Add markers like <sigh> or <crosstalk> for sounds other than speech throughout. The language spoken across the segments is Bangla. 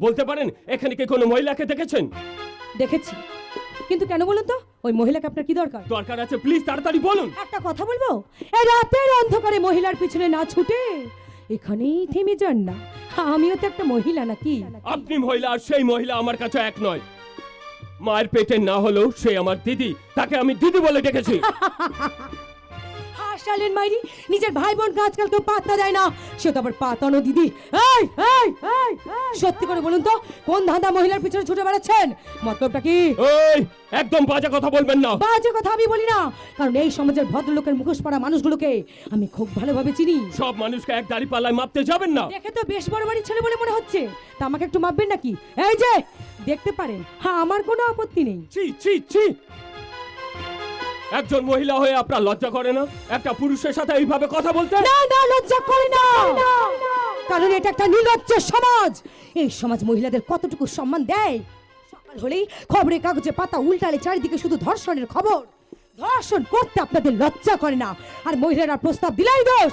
বলতে পারেন এখানে কি কোনো মহিলাকে দেখেছেন? দেখেছি। কিন্তু কেন বলুন তো? ওই মহিলাকে আপনার কি দরকার? দরকার আছে প্লিজ তাড়াতাড়ি বলুন। একটা কথা বলব? এই রাতের অন্ধকারে মহিলার পিছনে না ছুটে এখানেই থেমে যান না। আমিও তো একটা মহিলা নাকি? আপনি মহিলা আর সেই মহিলা আমার কাছে এক নয়। মায়ের পেটে না হলেও সে আমার দিদি তাকে আমি দিদি বলে ডেকেছি। <laughs> হাসালেন মাইরি নিজের ভাই বোনকে আজকাল কেউ পাত্তা দেয় না। সে তো আবার পাতানো দিদি। এই এই এই সত্যি করে বলুন তো কোন ধাঁধা মহিলার পিছনে ছুটে বেড়াচ্ছেন? মতলবটা কি? একদম বাজে কথা বলবেন না। বাজে কথা আমি বলি না কারণ এই সমাজের ভদ্রলোকের মুখোশ পড়া মানুষগুলোকে আমি খুব ভালোভাবে চিনি। সব মানুষকে এক দাড়ি পাল্লায় মাপতে যাবেন না। দেখে তো বেশ বড় বাড়ির ছেলে বলে মনে হচ্ছে। তা আমাকে একটু মাপবেন নাকি? এই যে দেখতে পারেন। হ্যাঁ আমার কোনো আপত্তি নেই। ছি ছি ছি। একজন মহিলা হয়ে আপনার লজ্জা করে না? একটা পুরুষের সাথে এইভাবে কথা বলতে? না না লজ্জা করে না। কারণ এটা একটা নির্লজ্জ সমাজ। এই সমাজ মহিলাদের কতটুকু সম্মান দেয়? সকাল হলেই খবরের কাগজে পাতা উল্টালে চারিদিকে শুধু ধর্ষণের খবর। ধর্ষণ করতে আপনাদের লজ্জা করে না। আর মহিলারা প্রস্তাব দিলেই দোষ!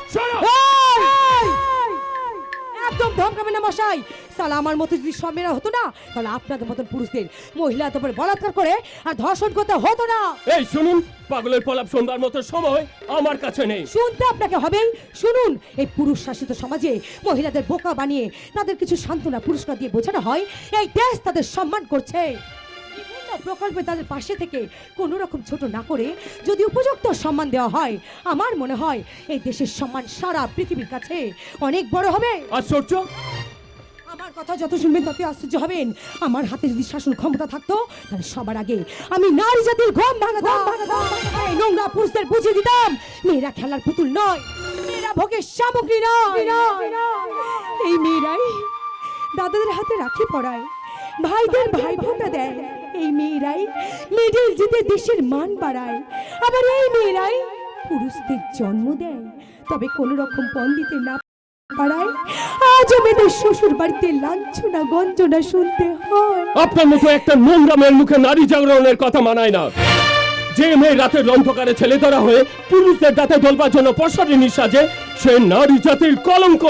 একদম ধমকাবে না মশাই। সালা আমার মতো যদি সব মেয়েরা হতো না তাহলে আপনাদের মতন পুরুষদের মহিলা তোমার বলাৎকার করে আর ধর্ষণ করতে হতো না। এই শুনুন পাগলের পলাপ সন্ধ্যার মতো সময় আমার কাছে নেই। শুনতে আপনাকে হবেই। শুনুন এই পুরুষ শাসিত সমাজে মহিলাদের বোকা বানিয়ে তাদের কিছু সান্ত্বনা পুরস্কার দিয়ে বোঝানো হয়। এই দেশ তাদের সম্মান করছে। প্রকল্পে তাদের পাশে থেকে কোনো রকম ছোট না করে যদি উপযুক্ত সম্মান দেওয়া হয় আমার মনে হয় এই দেশের সম্মান সারা পৃথিবীর কাছে অনেক বড় হবে। আশ্চর্য। আমার কথা যত শুনবেন তত আশ্চর্য হবেন। আমার হাতে যদি শাসন ক্ষমতা থাকতো তাহলে সবার আগে আমি নারী জাতির ঘম ভাঙাতাম। এই নোংরা পুরুষদের বুঝিয়ে দিতাম মেয়েরা খেলার পুতুল নয় মেয়েরা ভোগের সামগ্রী নয়। এই মেয়েরাই দাদাদের হাতে রাখি পড়ায় ভাইদের ভাই ফোঁটা দেয় এই মেয়েরাই মেডেল জিতে দেশের মান বাড়ায়। আবার এই মেয়েরাই পুরুষদের জন্ম দেয়। তবে কোনো রকম পণ দিতে না পাড়ায় আজ মেয়েদের শ্বশুর বাড়িতে লাঞ্ছনা গঞ্জনা শুনতে হয়। আপনার মতো একটা নোংরা মুখে নারী জাগরণের কথা মানায় না। যে মেয়ে রাতের অন্ধকারে ছেলে ধরা হয়ে পুরুষদের দাঁতে দলবার জন্য পশারি নিঃসাজে, সে নারী জাতির কলঙ্ক।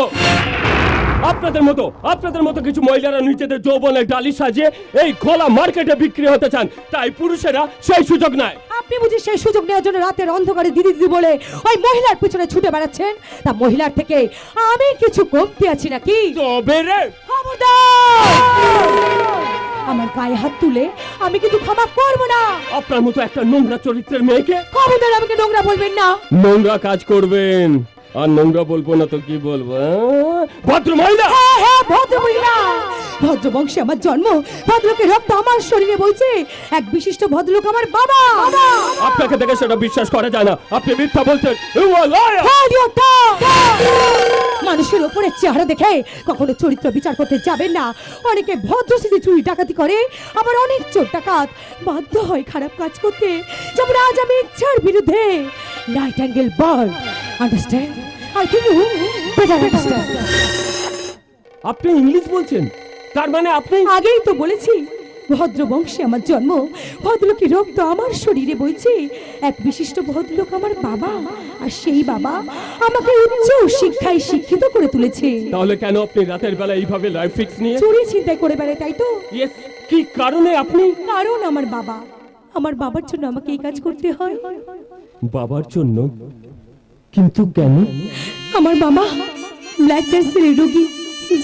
আপনাদের মতো আপনাদের মতো কিছু মহিলারা নিজেদের যৌবনের ডালি সাজিয়ে এই খোলা মার্কেটে বিক্রি হতে চান তাই পুরুষেরা সেই সুযোগ নেয়। আপনি বুঝি সেই সুযোগ নেওয়ার জন্য রাতের অন্ধকারে দিদি দিদি বলে ওই মহিলার পিছনে ছুটে বেড়াচ্ছেন? তা মহিলার থেকে আমি কিছু কমতি আছি নাকি? তবে রে! আমার গায়ে হাত তুলে আমি কিন্তু ক্ষমা করব না। আপনার মতো একটা নোংরা চরিত্রের মেয়েকে খবরদার আমাকে নোংরা বলবেন না। নোংরা কাজ করবেন। আর নোংরা বলব না তো কি বলব আহ? ভদ্র মহিলা হ্যাঁ হ্যাঁ ভদ্র মহিলা ভদ্র বংশে আমার জন্ম। ভদ্রকে রক্ত আমার শরীরে বইছে। এক বিশিষ্ট ভদ্রলোক আমার বাবা। আপনাকে দেখে সেটা বিশ্বাস করা যায় না। আপনি মিথ্যা বলছেন। Tongue! মানুষের ওপরে চেহারা দেখে কখনো চরিত্র বিচার করতে যাবেন না। অনেকে ভদ্র সিজে চুরি ডাকাতি করে। আবার অনেক চোর ডাকাত। বাধ্য হয় খারাপ কাজ করতে। যেমন আজ আমি ইচ্ছার বিরুদ্ধে। Night angle bird understand I think you better understand আপনি ইংলিশ বলছেন তার মানে আপনি আগেই তো বলেছি ভদ্র বংশে আমার জন্ম ভদ্রলোকের রক্ত আমার শরীরে বইছে। এক বিশিষ্ট ভদ্রলোক আমার বাবা আর সেই বাবা আমাকে উচ্চ শিক্ষায় শিক্ষিত করে তুলেছে। তাহলে কেন আপনি রাতের বেলা এইভাবে লাইফ ফিক্স নিয়ে চুরি চিন্তায় করে বেড়ায় তাই তো? ইয়েস কি কারণে আপনি কারণ আমার বাবা। আমার বাবার জন্য আমাকে এই কাজ করতে হয়। বাবার জন্য? কিন্তু কেন? আমার বাবা ব্লাড ক্যান্সারের রোগী।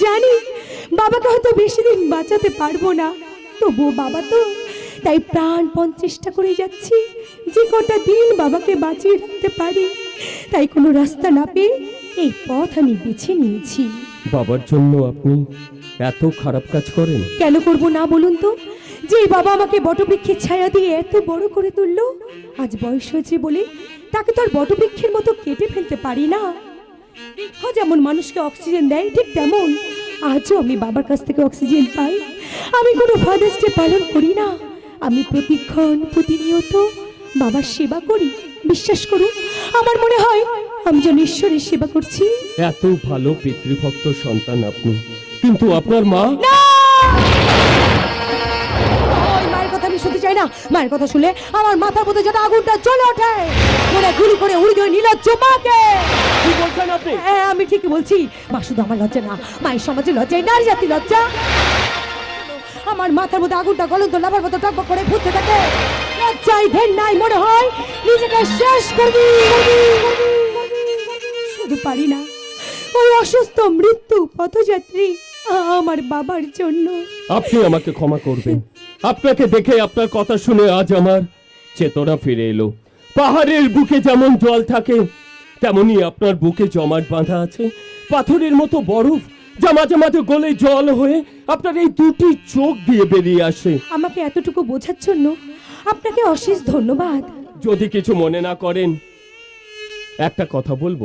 জানি বাবাকে হয়তো বেশি দিন বাঁচাতে পারব না। তবুও বাবা তো তাই প্রাণপণ চেষ্টা করে যাচ্ছি। যে কটা দিন বাবাকে বাঁচিয়ে রাখতে পারি তাই কোনো রাস্তা না পেয়ে এই পথ আমি বেছে নিয়েছি। বাবার জন্য আপনি এত খারাপ কাজ করেন? কেন করব না বলুন তো? যে বাবা আমাকে বটবৃক্ষের ছায়া দিয়ে এত বড় করে তুললো আজ বয়স হয়েছে বলে তাকে তো আর বটবৃক্ষের মতো কেটে ফেলতে পারি না। বৃক্ষ যেমন মানুষকে অক্সিজেন দেয় ঠিক তেমন আজও আমি বাবার কাছ থেকে অক্সিজেন পাই। আমি কোনো ফাদার্স ডে পালন করি না। আমি প্রতিক্ষণ প্রতিনিয়ত বাবার সেবা করি। বিশ্বাস করুন আমার মনে হয় আমি যেন ঈশ্বরের সেবা করছি। এত ভালো পিতৃভক্ত সন্তান আপনি কিন্তু আপনার মা ওই শুনতে চাই না। মায়ের কথা শুনলে আমার মাথার মধ্যে যেন আগুনটা জ্বলে ওঠে। মনে গুলি করে উড়ি দিয়ে নীলজ্জ মাকে কি বলছেন আপনি? হ্যাঁ আমি ঠিকই বলছি। মা শুধু আমার লজ্জা না মায়ের সমাজে লজ্জায় নারী জাতি লজ্জা। আমার মাথার মধ্যে আগুনটা গলন্ত লাভার মতো টকবক করে ফুটতে থাকে। লজ্জায় ঘেন নাই মনে হয়। নিজেকে শেষ করবি শুধু পারি না ওই অসুস্থ মৃত্যু পথযাত্রী আমার বাবার জন্য। আপনি আমাকে ক্ষমা করবেন। আপনাকে দেখে আপনার কথা শুনে আজ আমার চেতনা ফিরে এলো। পাহাড়ের বুকে যেমন জল থাকে তেমনি আপনার বুকে জমাট বাঁধা আছে। পাথরের মতো বরফ যা মাঝে মাঝে গলে জল হয়ে আপনার এই দুটি চোখ দিয়ে বেরিয়ে আসে। আমাকে এতটুকু বোঝার জন্য আপনাকে অশেষ ধন্যবাদ। যদি কিছু মনে না করেন একটা কথা বলব।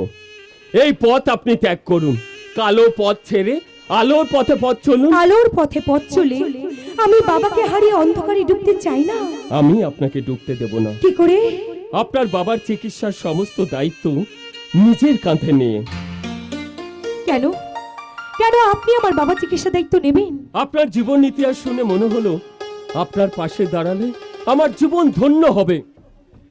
এই পথ আপনি ত্যাগ করুন। কালো পথ ছেড়ে আলোর পথে পথ চলুন। আলোর পথে পথ চলে। আমি বাবাকে হারিয়ে অন্ধকারে ডুবতে চাই না। আমি আপনাকে ডুবতে দেব না। কি করে? আপনার বাবার চিকিৎসার সমস্ত দায়িত্ব নিজের কাঁধে নিয়ে। কেন? কেন আপনি আমার বাবা চিকিৎসা দায়িত্ব নেবেন? আপনার জীবন ইতিহাস শুনে মনে হলো আপনার পাশে দাঁড়ালে আমার জীবন ধন্য হবে।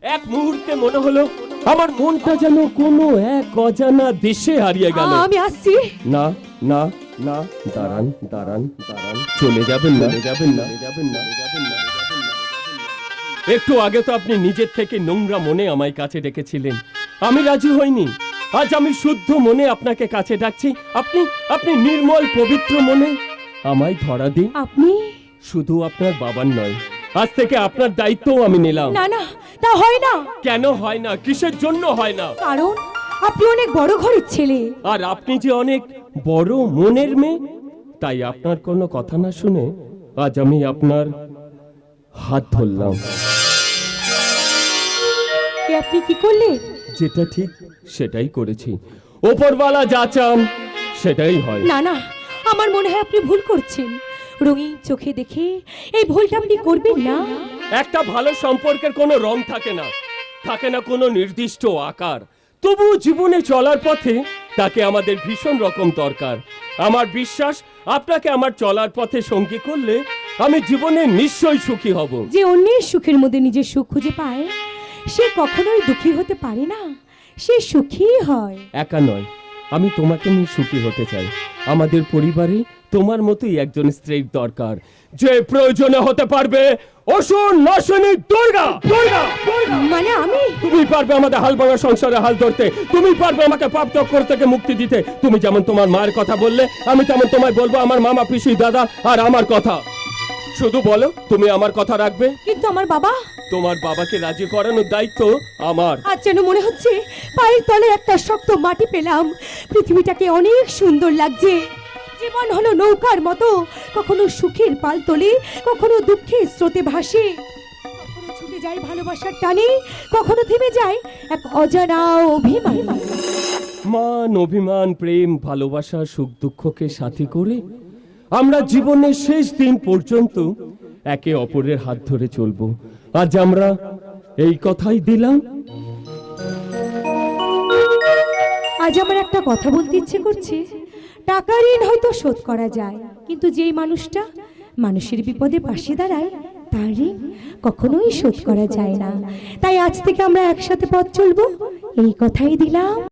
এক মুহূর্তে মনে হলো আমার মনটা যেন কোনো এক অজানা দেশে হারিয়ে গেল। আমি আসছি। না না না দাঁড়ান দাঁড়ান দাঁড়ান। চলে যাবেন না। যাবেন না। যাবেন না যাবেন না। একটু আগে তো আপনি নিজের থেকে নোংরা মনে আমায় কাছে ডেকেছিলেন। আমি রাজি হইনি। আজ আমি শুদ্ধ মনে আপনাকে কাছে ডাকছি। আপনি আপনি নির্মল পবিত্র মনে আমায় ধরা দিন। আপনি? শুধু আপনার বাবার নয়। আজ থেকে আপনার দায়িত্বও আমি নিলাম। না না তা হয় না। কেন হয় না? কিসের জন্য হয় না? কারণ আপনি অনেক বড় ঘরের ছেলে। আর আপনি যে অনেক বড় মনের মেয়ে? তাই আপনার কোনো কথা না শুনে আজ আমি আপনার হাত ধরলাম। আপনি কি করলেন? যেটা ঠিক সেটাই করেছি। ওপরওয়ালা যা চান সেটাই হয়। না না আমার মনে হয় আপনি ভুল করছেন। রঙিন চোখে দেখে এই ভুলটা আপনি করবেন না। একটা ভালো সম্পর্কের কোনো রং থাকে না। থাকে না কোনো নির্দিষ্ট আকার। তবু জীবনে চলার পথে তাকে আমাদের ভীষণ রকম দরকার। আমার বিশ্বাস আপনাকে আমার চলার পথে সঙ্গী করলে আমি জীবনে নিশ্চয়ই সুখী হব। যে অন্যের সুখের মধ্যে নিজের সুখ খুঁজে পায় সে কখনোই দুঃখী হতে পারে না। সে সুখী হয়। একা নয় আমি তোমাকে নিয়ে সুখী হতে চাই। আমাদের পরিবারে তোমার মতোই একজন স্ত্রীর দরকার। যে প্রয়োজনে হতে পারবে অসুর নাশনী দুর্গা দুর্গা দুর্গা মানে আমি? তুমি পারবে আমাদের হাল ভাঙা সংসারে হাল ধরতে তুমি পারবে আমাকে পাপ চক্কর থেকে মুক্তি দিতে। তুমি যেমন তোমার মায়ের কথা বললে আমি তেমন তোমায় বলব আমার মামা পিসি দাদা আর আমার কথা। শুধু বলো তুমি আমার কথা রাখবে? কিন্তু আমার বাবা? তোমার বাবাকে রাজি করানোর দায়িত্ব আমার। আজ যেন মনে হচ্ছে পায়ের তলে একটা শক্ত মাটি পেলাম। পৃথিবীটাকে অনেক সুন্দর লাগছে। জীবন হলো নৌকার মতো। কখনো সুখের পাল তোলে কখনো দুঃখের স্রোতে ভাসে। কখনো ছুটে যায় ভালোবাসার টানে কখনো থেমে যায় এক অজানা অভিমান। মান অভিমান প্রেম ভালোবাসা সুখ দুঃখকে সাথী করে আমরা জীবনের শেষ দিন পর্যন্ত একে অপরের হাত ধরে চলবো। আজ আমরা এই কথাই দিলাম। আজ আমার একটা কথা বলতে ইচ্ছে করছে। টাকা ঋণ হয়তো শোধ করা যায়। কিন্তু যেই মানুষটা মানুষের বিপদে পাশে দাঁড়ায়, তার ঋণ কখনোই শোধ করা যায় না। তাই আজ থেকে আমরা একসাথে পথ চলবো। এই কথাই দিলাম।